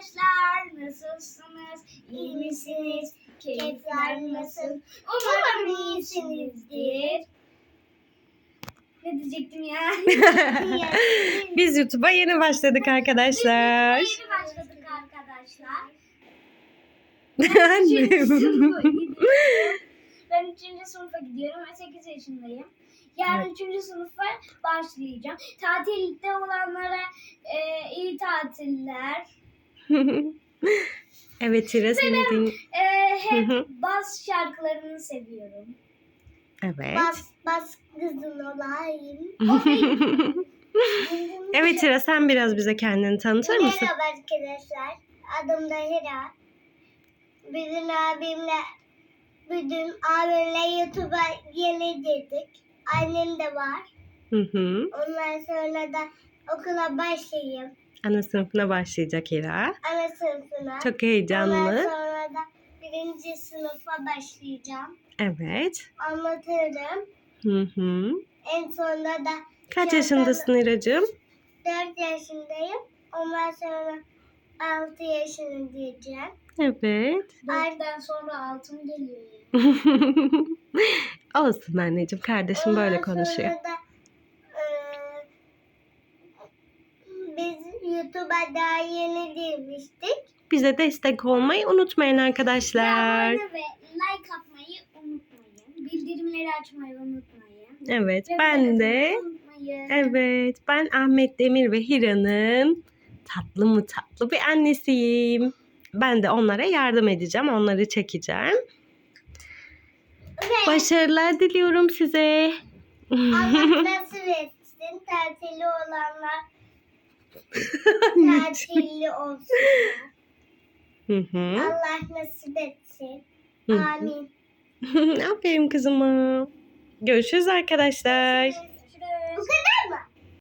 arkadaşlar. Nasılsınız? İyi misiniz? Keyifler nasıl? Umarım iyisinizdir. Ne diyecektim ya? Biz YouTube'a yeni başladık arkadaşlar. Yeni başladık arkadaşlar. Annem. Ben 3. sınıfa gidiyorum ve 8 yaşındayım. Yarın 3. sınıfa başlayacağım. Tatilde olanlara e, iyi tatiller. evet İre seni din... E, hep baz şarkılarını seviyorum. Evet. bas kızın olayım. evet İre sen biraz bize kendini tanıtır mısın? Merhaba arkadaşlar. Adım da Hira. Bizim abimle bütün abimle YouTube'a yeni girdik. Annem de var. Hı hı. Ondan sonra da okula başlayayım. Ana sınıfına başlayacak İra. Ana sınıfına. Çok Ondan heyecanlı. sonra da birinci sınıfa başlayacağım. Evet. Anlatırım. Hı hı. En sonunda da Kaç yaşındasın İracığım? 4 yaşındayım. Ondan sonra 6 yaşına diyeceğim. Evet. Aydan sonra altın geliyor. Olsun anneciğim. Kardeşim böyle Ondan konuşuyor. sonra da, eee, biz YouTube'a daha yeni girmiştik. Bize destek olmayı unutmayın arkadaşlar. Abone ve like atmayı unutmayın. Bildirimleri açmayı unutmayın. Evet Ve ben de unutmayın. evet ben Ahmet Demir ve Hira'nın tatlı mı tatlı bir annesiyim. Ben de onlara yardım edeceğim. Onları çekeceğim. Ve Başarılar diliyorum size. Allah nasip etsin. Tatili olanlar tatilli. Hı hı. Allah nasip etsin. Hı hı. Amin. Aferin kızıma. Görüşürüz arkadaşlar. Bu kadar.